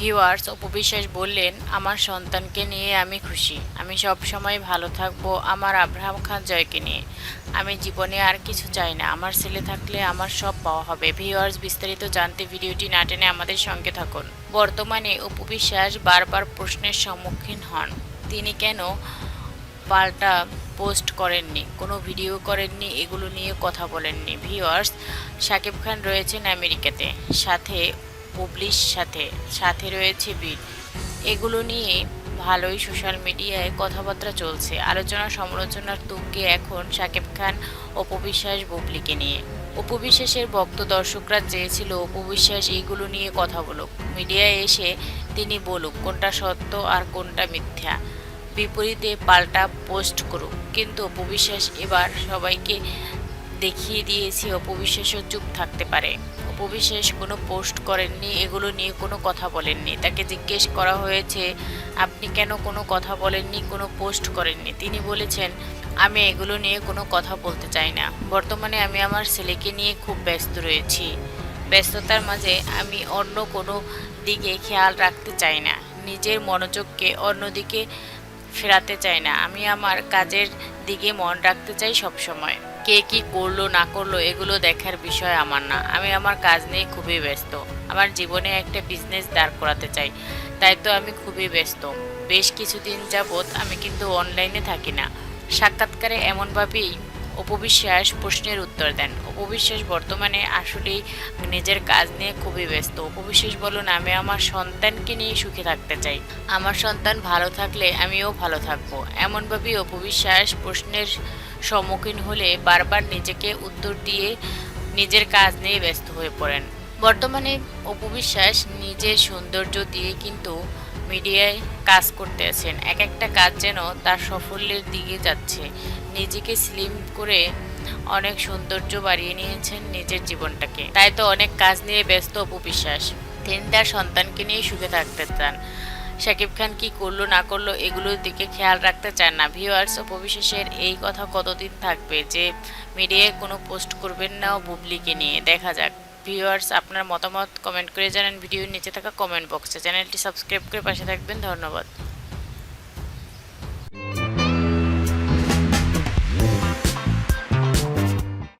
Viewers অপবিশ্বাস বললেন, আমার সন্তানকে নিয়ে আমি খুশি। আমি সব সময় ভালো থাকব আমার আব্রাহাম খান জয়কে নিয়ে। আমি জীবনে আর কিছু চাই না। আমার ছেলে থাকলে আমার সব পাওয়া হবে। ভিউয়ার্স বিস্তারিত জানতে ভিডিওটি না টেনে আমাদের সঙ্গে থাকুন। বর্তমানে অপবিশ্বাস বারবার প্রশ্নের সম্মুখীন হন। তিনি কেন পাল্টা পোস্ট করেননি? কোনো ভিডিও করেননি? এগুলো নিয়ে কথা বলেননি। ভিউয়ার্স শাকিব খান রয়েছেন আমেরিকাতে। সাথে পুবলিশ সাথে সাথে রয়েছে বীর। এগুলো নিয়ে ভালোই সোশ্যাল মিডিয়ায় কথাবার্তা চলছে। আলোচনা সমালোচনার তুঙ্গে এখন শাকিব খান অপবিশ্বাস বুবলিকে নিয়ে। অপবিশ্বাসের ভক্ত দর্শকরা চেয়েছিল অপবিশ্বাস এইগুলো নিয়ে কথা বলুক। মিডিয়ায় এসে তিনি বলুক, কোনটা সত্য আর কোনটা মিথ্যা। বিপরীতে পাল্টা পোস্ট করুক। কিন্তু অপবিশ্বাস এবার সবাইকে দেখিয়ে দিয়েছে, অপবিশ্বাসও চুপ থাকতে পারে। অপবিশ্বাস কোনো পোস্ট করেননি, এগুলো নিয়ে কোনো কথা বলেননি। তাকে জিজ্ঞেস করা হয়েছে, আপনি কেন কোনো কথা বলেননি, কোনো পোস্ট করেননি? তিনি বলেছেন, আমি এগুলো নিয়ে কোনো কথা বলতে চাই না। বর্তমানে আমি আমার ছেলেকে নিয়ে খুব ব্যস্ত রয়েছি। ব্যস্ততার মাঝে আমি অন্য কোনো দিকে খেয়াল রাখতে চাই না। নিজের মনোযোগকে অন্যদিকে ফেরাতে চাই না। আমি আমার কাজের দিকে মন রাখতে চাই সব সময় কে কি করল, না করল, এগুলো দেখার বিষয় আমার না। আমি আমার কাজ নিয়ে খুবই ব্যস্ত। আমার জীবনে একটা বিজনেস দাঁড় করাতে চাই। তাই তো আমি খুবই ব্যস্ত। বেশ কিছুদিন যাবৎ আমি কিন্তু অনলাইনে থাকি না। সাক্ষাৎকারে এমনভাবেই অপবিশ্বাস প্রশ্নের উত্তর দেন। অপবিশ্বাস বর্তমানে আসলেই নিজের কাজ নিয়ে খুবই ব্যস্ত। অপবিশ্বাস বলুন, আমি আমার সন্তানকে নিয়ে সুখে থাকতে চাই। আমার সন্তান ভালো থাকলে আমিও ভালো থাকব। এমনভাবেই অপবিশ্বাস প্রশ্নের সম্মুখীন হলে বারবার নিজেকে উত্তর দিয়ে নিজের কাজ নিয়ে ব্যস্ত হয়ে পড়েন। বর্তমানে অপবিশ্বাস নিজের সৌন্দর্য দিয়ে কিন্তু মিডিয়ায় কাজ করতে আছেন। এক একটা কাজ যেন তার সাফল্যের দিকে যাচ্ছে। নিজেকে স্লিম করে অনেক সৌন্দর্য বাড়িয়ে নিয়েছেন নিজের জীবনটাকে। তাই তো অনেক কাজ নিয়ে ব্যস্ত অপবিশ্বাস তিনি তার সন্তানকে নিয়ে সুখে থাকতে চান। শাকিব খান কি করল, না করল, এগুলোর দিকে খেয়াল রাখতে চান না। ভিউয়ার্স উপবিশেষের এই কথা কতদিন থাকবে যে মিডিয়ায় কোনো পোস্ট করবেন না বুবলিকে নিয়ে? দেখা যাক। ভিউয়ার্স আপনার মতামত কমেন্ট করে জানান। ভিডিওর নিচে থাকা কমেন্ট বক্সে চ্যানেলটি সাবস্ক্রাইব করে পাশে থাকবেন। ধন্যবাদ।